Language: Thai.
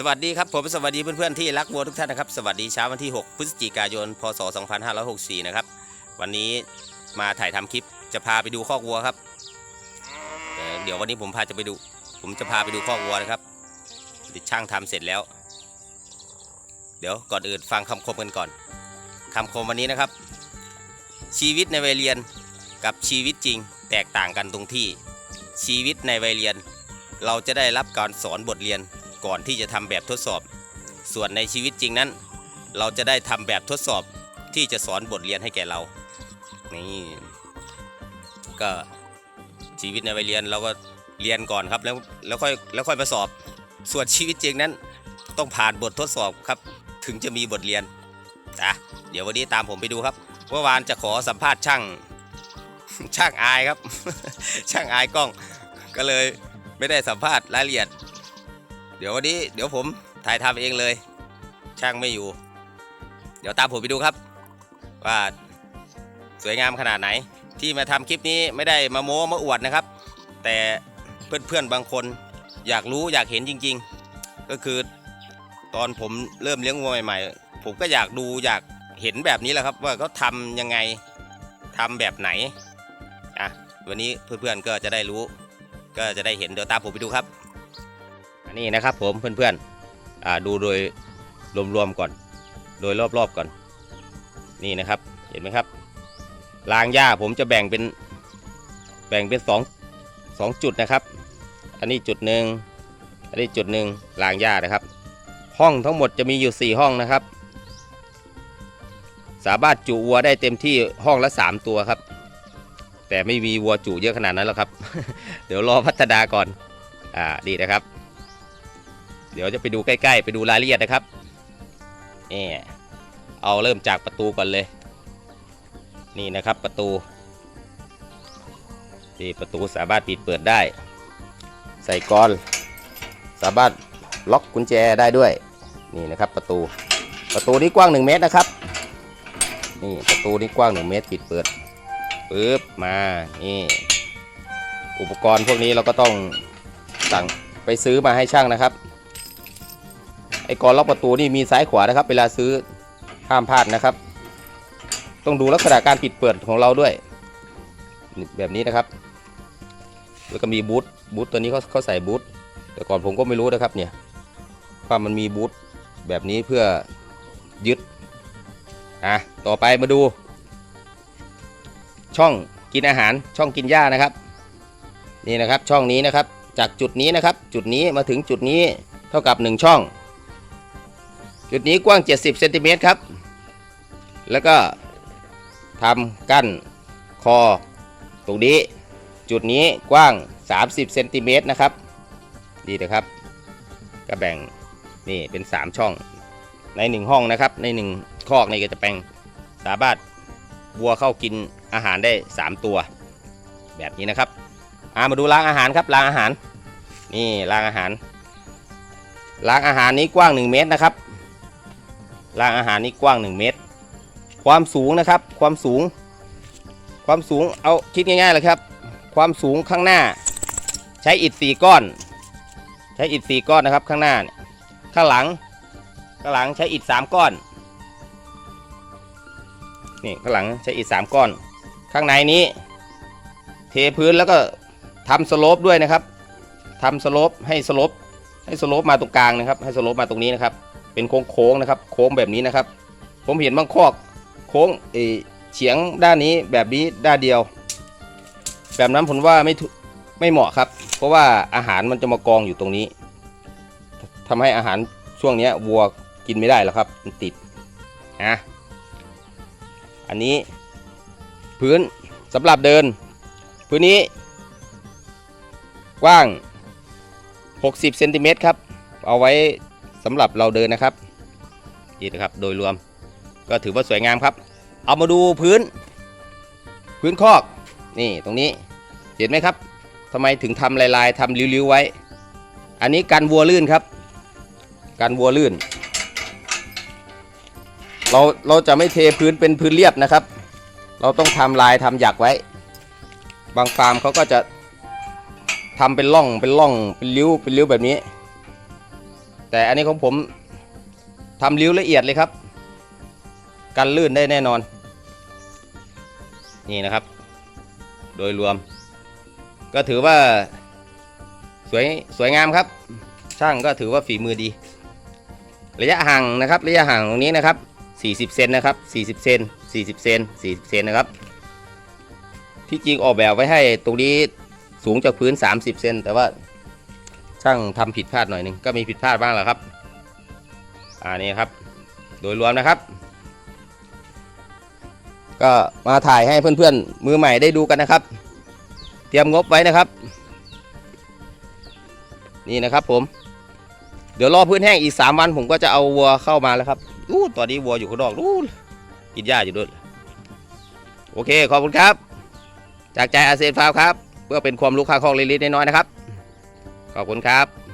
สวัสดีครับผมสวัสดีเพื่อนๆที่รักวัวทุกท่านนะครับสวัสดีเช้าวันที่ 6 พฤศจิกายน พศ 2564 นะครับ วันนี้มาถ่ายทำคลิปจะพาไปดูคอกวัวครับเดี๋ยววันนี้ผมพาจะไปดู ผมจะพาไปดูคอกวัวนะครับช่างทำเสร็จแล้ว เดี๋ยวก่อนอื่นฟังคำคมกันก่อนคำคมวันนี้นะครับ ชีวิตในวัยเรียนกับชีวิตจริงแตกต่างกันตรงที่ชีวิตในวัยเรียน เราจะได้รับการสอนบทเรียน ก่อนที่จะทำแบบทดสอบ ส่วนในชีวิตจริงนั้น เราจะได้ทำแบบทดสอบที่จะสอนบทเรียนให้แก่เรา นี่ก็ชีวิตในวัยเรียนเราก็เรียนก่อนครับแล้วแล้วค่อยแล้วค่อยมาสอบ ส่วนชีวิตจริงนั้น ต้องผ่านบททดสอบครับ ถึงจะมีบทเรียนอะเดี๋ยววันนี้ตามผมไปดูครับเมื่อวานจะขอสัมภาษณ์ช่างช่างอายครับ ช่างอายกล้องก็เลยไม่ได้สัมภาษณ์รายละเอียด เดี๋ยววันนี้เดี๋ยวผมถ่ายทำเองเลย ช่างไม่อยู่ เดี๋ยวตามผมไปดูครับ ว่าสวยงามขนาดไหน ที่มาทำคลิปนี้ไม่ได้มาโม้มาอวดนะครับ แต่เพื่อนๆบางคนอยากรู้อยากเห็นจริง ๆ ก็คือตอนผมเริ่มเลี้ยงวัวใหม่ ๆ ผมก็อยากดูอยากเห็นแบบนี้แหละครับ ว่าเขาทำยังไงทำแบบไหนอะวันนี้เพื่อนๆก็จะได้รู้ ก็จะได้เห็นเดี๋ยวตามผมไปดูครับ อันนี้นะครับผมเพื่อนๆดูโดยรวมๆก่อน โดยรอบๆก่อน นี่นะครับเห็นไหมครับรางหญ้าผมจะแบ่งเป็นแบ่งเป็นสองสองจุดนะครับ อันนี้จุดหนึ่งอันนี้จุดหนึ่งรางหญ้านะครับ ห้องทั้งหมดจะมีอยู่ 4 ห้องนะครับ สามารถจุวัวได้เต็มที่ห้องละ 3 ตัวครับ แต่ไม่มีวัวจุเยอะขนาดนั้นหรอกครับ เดี๋ยวรอพัฒนาก่อนอ่าดีนะครับ เดี๋ยวจะไปดูใกล้ๆ ไปดูรายละเอียดนะครับนี่เอาเริ่มจากประตูก่อนเลย นี่นะครับประตูนี่ประตูสามารถปิดเปิดได้ ใส่กรอนสามารถล็อกกุญแจได้ด้วย นี่นะครับประตูประตูนี้กว้าง 1 เมตรนะครับ นี่ประตูนี้กว้าง 1 เมตรปิดเปิดปึ๊บมานี่อุปกรณ์พวกนี้เราก็ต้องสั่งไปซื้อมาให้ช่างนะครับ ไอ้กรล็อกประตูนี่มีซ้ายขวานะครับ เวลาซื้อห้ามพลาดนะครับ ต้องดูลักษณะการปิดเปิดของเราด้วย แบบนี้นะครับ แล้วก็มีบูทบูทตัวนี้เขาเขาใส่บูทแต่ก่อนผมก็ไม่รู้นะครับเนี่ยว่ามันมีบูทแบบนี้เพื่อยึดอะต่อไปมาดู ช่องกินอาหารช่องกินหญ้านะครับ นี่นะครับช่องนี้นะครับ จากจุดนี้นะครับ จุดนี้มาถึงจุดนี้เท่ากับ 1 ช่อง จุดนี้กว้าง 70เซนติเมตรครับ แล้วก็ทำกั้นคอ ตรงนี้ จุดนี้กว้าง 30เซนติเมตรนะครับ ดีนะครับ ก็แบ่งนี่เป็น 3 ช่อง ใน 1 ห้องนะครับ ใน 1 คอกนี่ก็จะแบ่งสามารถวัวเข้ากินอาหารได้ 3 ตัว แบบนี้นะครับามาดูรางอาหารครับรางอาหาร นี่รางอาหารรางอาหารนี้กว้าง 1 เมตรนะครับ รางอาหารนี้กว้าง 1 เมตร ความสูงนะครับ ความสูง ความสูงเอาคิดง่ายๆเลยครับ ความสูงข้างหน้า ใช้อิฐสี่ก้อน ใช้อิฐสี่ก้อนนะครับข้างหน้าข้างหลัง ข้างหลังใช้อิฐสามก้อนนี่ข้างหลังใช้อิฐสามก้อน ข้างในนี้ เทพื้นแล้วก็ทำสโลปด้วยนะครับทำสโลปให้สโลปให้สโลปมาตรงกลางนะครับ ให้สโลปมาตรงนี้นะครับ เป็นโค้งๆนะครับ โค้งแบบนี้นะครับ ผมเห็นบางคอกโค้งเอเฉียงด้านนี้แบบนี้ด้านเดียว แบบนั้นผมว่าไม่ไม่เหมาะครับ เพราะว่าอาหารมันจะมากองอยู่ตรงนี้ทำให้อาหารช่วงเนี้ยวัวกินไม่ได้แล้วครับ มันติดนะอันนี้พื้นสำหรับเดิน พื้นนี้กว้าง 60เซนติเมตรครับ เอาไว้ สำหรับเราเดินนะครับนี่นะครับโดยรวมก็ถือว่าสวยงามครับ เอามาดูพื้น พื้นคอกนี่ตรงนี้เห็นไหมครับทำไมถึงทำลายๆทำริ้วๆไว้ อันนี้กันวัวลื่นครับกันวัวลื่น เราเราจะไม่เทพื้นเป็นพื้นเรียบนะครับ เราต้องทำลายทำหยักไว้ บางฟาร์มเขาก็จะทำเป็นร่องเป็นร่องเป็นริ้วเป็นริ้วแบบนี้ แต่อันนี้ของผมทำริ้วละเอียดเลยครับ กันลื่นได้แน่นอน นี่นะครับ โดยรวม ก็ถือว่าสวยสวยงามครับ ช่างก็ถือว่าฝีมือดี ระยะห่างนะครับ ระยะห่างตรงนี้นะครับ 40 เซนนะครับ 40 เซน 40 เซน 40 เซนนะครับ ที่จริงออกแบบไว้ให้ตรงนี้สูงจากพื้น 30 เซนแต่ว่า ช่างทำผิดพลาดหน่อยหนึ่งก็มีผิดพลาดบ้างแหละครับอ่านี่ครับ โดยรวมนะครับ ก็มาถ่ายให้เพื่อนๆ มือใหม่ได้ดูกันนะครับ เตรียมงบไว้นะครับ นี่นะครับผม เดี๋ยวรอพื้นแห้งอีก3วันผมก็จะเอาวัวเข้ามาแล้วครับอู้ตอนนี้วัวอยู่ข้างนอกนู้นกินหญ้าอยู่ด้วยโอเคขอบคุณครับ จากใจอาเซียนฟาร์มครับ เพื่อเป็นความรู้ค่าคล่องเล็กๆน้อยๆนะครับ ขอบคุณครับ